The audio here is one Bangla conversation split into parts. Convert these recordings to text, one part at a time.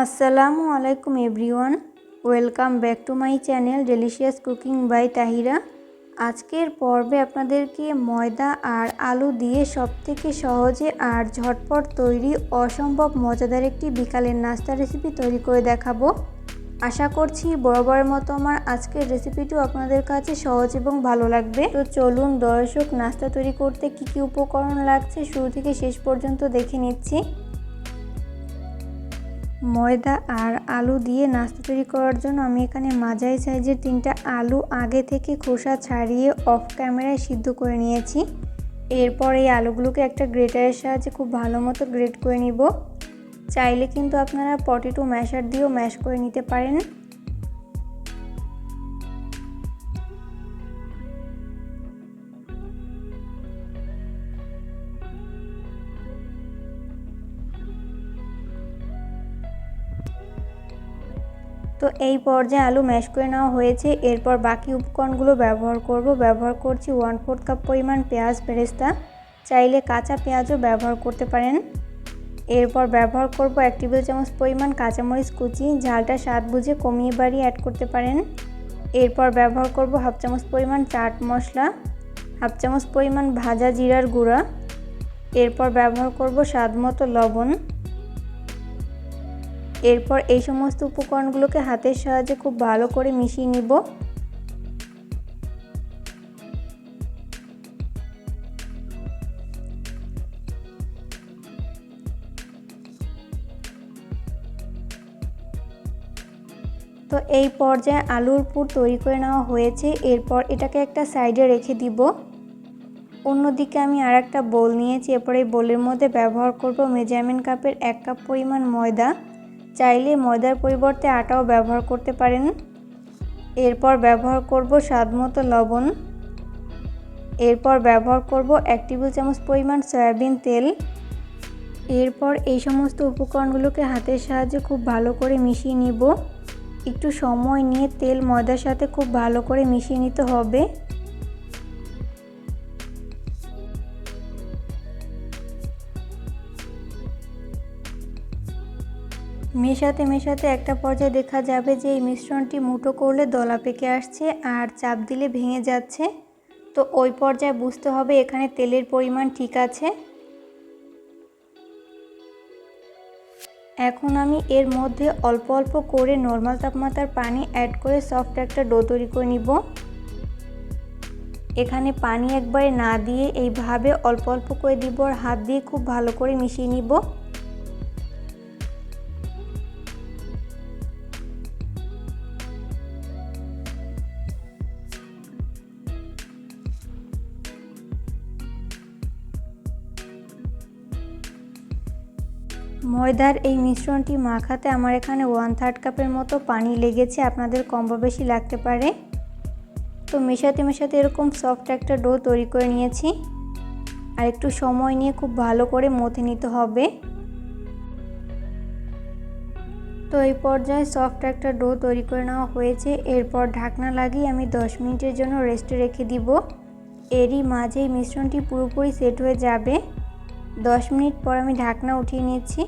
আসসালামু আলাইকুম everyone. Welcome back to my channel delicious cooking by Tahira. আজকের পর্বে আপনাদেরকে ময়দা আর আলু দিয়ে সবথেকে সহজে আর ঝটপট তৈরি অসম্ভব মজাদার একটি বিকালের নাস্তা রেসিপি তৈরি করে দেখাবো। আশা করছি বরাবরের মতো আমার আজকের রেসিপিটিও আপনাদের কাছে সহজ এবং ভালো লাগবে। তো চলুন দর্শক, নাস্তা তৈরি করতে কি কি উপকরণ লাগছে শুরু থেকে শেষ পর্যন্ত দেখে নিচ্ছি। ময়দা আর আলু দিয়ে নাস্তা তৈরি করার জন্য আমি এখানে মাঝারি সাইজের তিনটা আলু আগে থেকে খোসা ছাড়িয়ে অফ ক্যামেরায় সিদ্ধ করে নিয়েছি। এরপর এই আলুগুলোকে একটা গ্রেটারের সাহায্যে খুব ভালো মতো গ্রেট করে নিব। চাইলে কিন্তু আপনারা পটেটো ম্যাশার দিয়েও ম্যাশ করে নিতে পারেন। তো এই পর্যায়ে আলু ম্যাশ করে নেওয়া হয়েছে। এরপর বাকি উপকরণগুলো ব্যবহার করব। ব্যবহার করছি ওয়ান ফোর্থ কাপ পরিমাণ পেঁয়াজ বেরেস্তা। চাইলে কাঁচা পেঁয়াজও ব্যবহার করতে পারেন। এরপর ব্যবহার করব এক টেবিল চামচ পরিমাণ কাঁচামরিচ কুচি। ঝালটা স্বাদ বুঝে কমিয়ে বাড়িয়ে অ্যাড করতে পারেন। এরপর ব্যবহার করব হাফ চামচ পরিমাণ চাট মশলা। হাফ চামচ পরিমাণ ভাজা জিরার গুঁড়া। এরপর ব্যবহার করব স্বাদ মতো লবণ। এরপর এই সমস্ত উপকরণগুলোকে হাতের সাহায্যে খুব ভালো করে মিশিয়ে নিব। তো এই পর্যায়ে আলুর পুর তৈরি করে নেওয়া হয়েছে। এরপর এটাকে একটা সাইডে রেখে দিব। অন্যদিকে আমি আর একটা বোল নিয়েছি। এরপর এই বোলের মধ্যে ব্যবহার করব মেজারমেন্ট কাপের এক কাপ পরিমাণ ময়দা। চাইলে ময়দার পরিবর্তে আটাও ব্যবহার করতে পারেন। এরপর ব্যবহার করব স্বাদমতো লবণ। এরপর ব্যবহার করব এক টেবিল চামচ পরিমাণ সয়াবিন তেল। এরপর এই সমস্ত উপকরণগুলোকে হাতের সাহায্যে খুব ভালো করে মিশিয়ে নিব। একটু সময় নিয়ে তেল ময়দার সাথে খুব ভালো করে মিশিয়ে নিতে হবে। মেশাতে মেশাতে একটা পর্যায়ে দেখা যাবে যে এই মিশ্রণটি মুঠো করলে দলা পেকে আসছে আর চাপ দিলে ভেঙে যাচ্ছে। তো ওই পর্যায়ে বুঝতে হবে এখানে তেলের পরিমাণ ঠিক আছে। এখন আমি এর মধ্যে অল্প অল্প করে নর্মাল তাপমাত্রার পানি অ্যাড করে সফট একটা ডো তৈরি করে নিব। এখানে পানি একবারে না দিয়ে এইভাবে অল্প অল্প করে দিব আর হাত দিয়ে খুব ভালো করে মিশিয়ে নিব। ময়দার এই মিশ্রণটি মাখাতে আমার এখানে ওয়ান থার্ড কাপের মতো পানি লেগেছে। আপনাদের কম বেশি লাগতে পারে। তো মেশাতে মেশাতে এরকম সফট একটা ডো তৈরি করে নিয়েছি। আর একটু সময় নিয়ে খুব ভালো করে মথে নিতে হবে। তো এই পর্যায়ে সফট একটা ডো তৈরি করে নেওয়া হয়েছে। এরপর ঢাকনা লাগিয়ে আমি 10 মিনিটের জন্য রেস্টে রেখে দিব। এরই মাঝেই মিশ্রণটি পুরোপুরি সেট হয়ে যাবে। 10 মিনিট পর আমি ঢাকনা উঠিয়ে নিচ্ছি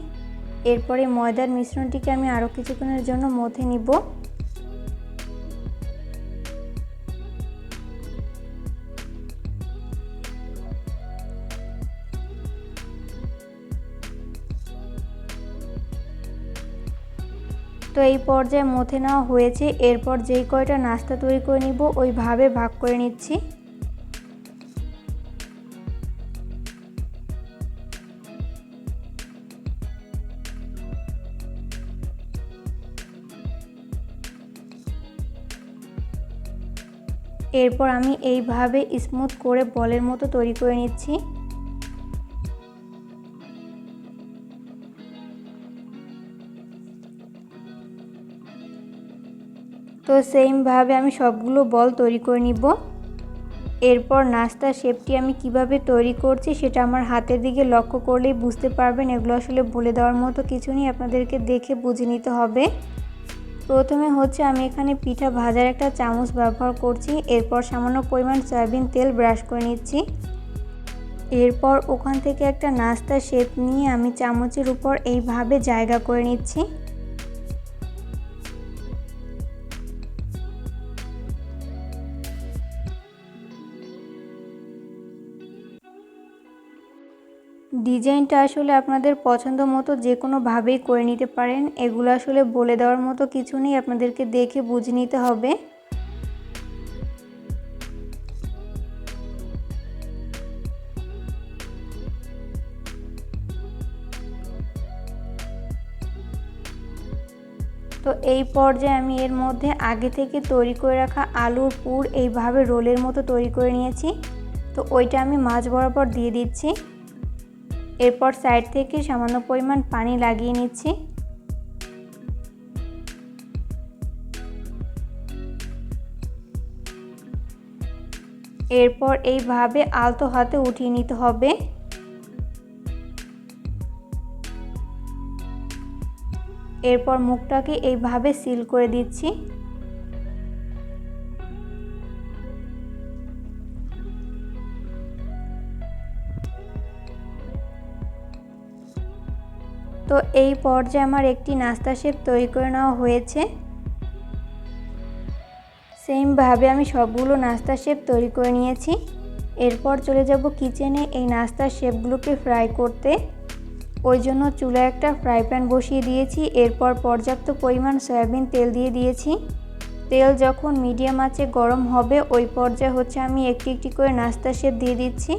এরপরে ময়দার মিশ্রণটিকে আমি আরও কিছুক্ষণের জন্য মথে নিব। তো এই পর্যায়ে মথে নেওয়া হয়েছে। এরপর যেই কয়টা নাস্তা তৈরি করে নিব, ওইভাবে ভাগ করে নিচ্ছি। এরপর আমি এইভাবে স্মুথ করে বলের মতো তৈরি করে নিচ্ছি। তো সেমভাবে আমি সবগুলো বল তৈরি করে নিব। এরপর নাস্তার শেপটি আমি কীভাবে তৈরি করছি সেটা আমার হাতের দিকে লক্ষ্য করলেই বুঝতে পারবেন। এগুলো আসলে বলে দেওয়ার মতো কিছু নেই, আপনাদেরকে দেখে বুঝে নিতে হবে। প্রথমে হচ্ছে আমি এখানে পিঠা ভাজার একটা চামচ ব্যবহার করছি। এরপর সামান্য পরিমাণ সয়াবিন তেল ব্রাশ করে নিচ্ছি। এরপর ওখান থেকে একটা নাস্তা শেপ নিয়ে আমি চামচের উপর এইভাবে জায়গা করে নিচ্ছি। ডিজাইনটা আসলে আপনাদের পছন্দ মতো যে কোনোভাবেই করে নিতে পারেন। এগুলো আসলে বলে দেওয়ার মতো কিছু নেই, আপনাদেরকে দেখে বুঝে নিতে হবে। তো এই পর্যায়ে আমি এর মধ্যে আগে থেকে তৈরি করে রাখা আলুর পুর এইভাবে রোলের মতো তৈরি করে নিয়েছি। তো ওইটা আমি মাছ বরাবর দিয়ে দিচ্ছি। এরপর সাইড থেকে সামান্য পরিমাণ পানি লাগিয়ে নিচ্ছি। এরপর এইভাবে আলতো হাতে উঠিয়ে নিতে হবে। এরপর মুখটাকে এইভাবে সিল করে দিচ্ছি। তো এই পর্যায়ে আমার একটি নাস্তা শেপ তৈরি করে নেওয়া হয়েছে। সেমভাবে আমি সবগুলো নাস্তা শেপ তৈরি করে নিয়েছি। এরপর চলে যাব কিচেনে এই নাস্তার শেপগুলোকে ফ্রাই করতে। ওই জন্য চুলায় একটা ফ্রাই প্যান বসিয়ে দিয়েছি। এরপর পর্যাপ্ত পরিমাণ সয়াবিন তেল দিয়ে দিয়েছি। তেল যখন মিডিয়াম আঁচে গরম হবে, ওই পর্যায়ে হচ্ছে আমি একটি একটি করে নাস্তা শেপ দিয়ে দিচ্ছি।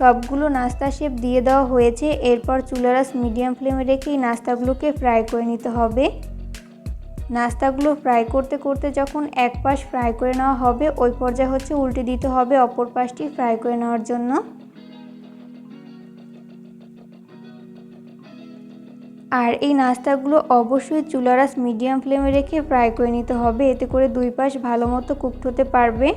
সবগুলো নাস্তা শেপ দিয়ে দেওয়া হয়েছে। এরপর চুলারাস মিডিয়াম ফ্লেমে রেখে নাস্তাগুলোকে ফ্রাই করে নিতে হবে। নাস্তাগুলো ফ্রাই করতে করতে যখন এক পাশ ফ্রাই করে নেওয়া হবে, ওই পর্যায়ে হচ্ছে উল্টে দিতে হবে অপর পাশটি ফ্রাই করে নেওয়ার জন্য। আর এই নাস্তাগুলো অবশ্যই চুলারাস মিডিয়াম ফ্লেমে রেখে ফ্রাই করে নিতে হবে। এতে করে দুই পাশ ভালো মতো কুকড হতে পারবে।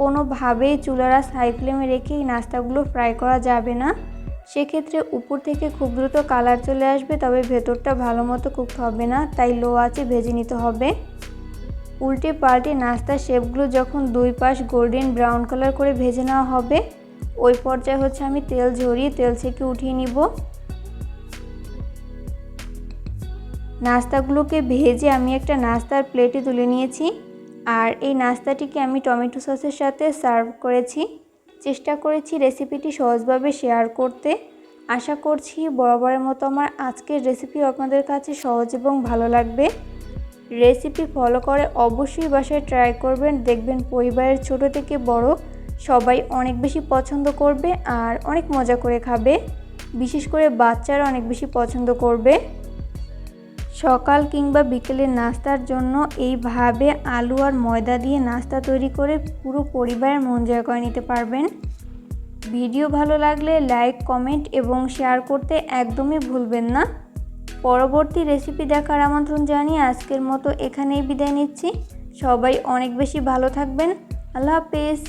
কোনোভাবেই চুলারা হাই ফ্লেমে রেখে এই নাস্তাগুলো ফ্রাই করা যাবে না। সেক্ষেত্রে উপর থেকে খুব দ্রুত কালার চলে আসবে, তবে ভেতরটা ভালো মতো কুকড হবে না, তাই লো আছে ভেজে নিতে হবে। উল্টে পাল্টে নাস্তার শেপগুলো যখন দুই পাশ গোল্ডেন ব্রাউন কালার করে ভেজে নেওয়া হবে, ওই পর্যায়ে হচ্ছে আমি তেল ঝরিয়ে তেল থেকে উঠিয়ে নিব। নাস্তাগুলোকে ভেজে আমি একটা নাস্তার প্লেটে তুলে নিয়েছি। আর এই নাস্তাটিকে আমি টমেটো সসের সাথে সার্ভ করেছি। চেষ্টা করেছি রেসিপিটি সহজভাবে শেয়ার করতে। আশা করছি বরাবরের মতো আমার আজকের রেসিপি আপনাদের কাছে সহজ এবং ভালো লাগবে। রেসিপি ফলো করে অবশ্যই বাসায় ট্রাই করবেন। দেখবেন পরিবারের ছোট থেকে বড় সবাই অনেক বেশি পছন্দ করবে আর অনেক মজা করে খাবে। বিশেষ করে বাচ্চারা অনেক বেশি পছন্দ করবে। সকাল কিংবা বিকেলের নাস্তার জন্য এইভাবে আলু আর ময়দা দিয়ে নাস্তা তৈরি করে পুরো পরিবারের মন জয় করে নিতে পারবেন। ভিডিও ভালো লাগলে লাইক, কমেন্ট এবং শেয়ার করতে একদমই ভুলবেন না। পরবর্তী রেসিপি দেখার আমন্ত্রণ জানিয়ে আজকের মতো এখানেই বিদায় নিচ্ছি। সবাই অনেক বেশি ভালো থাকবেন। আল্লাহ হাফেজ।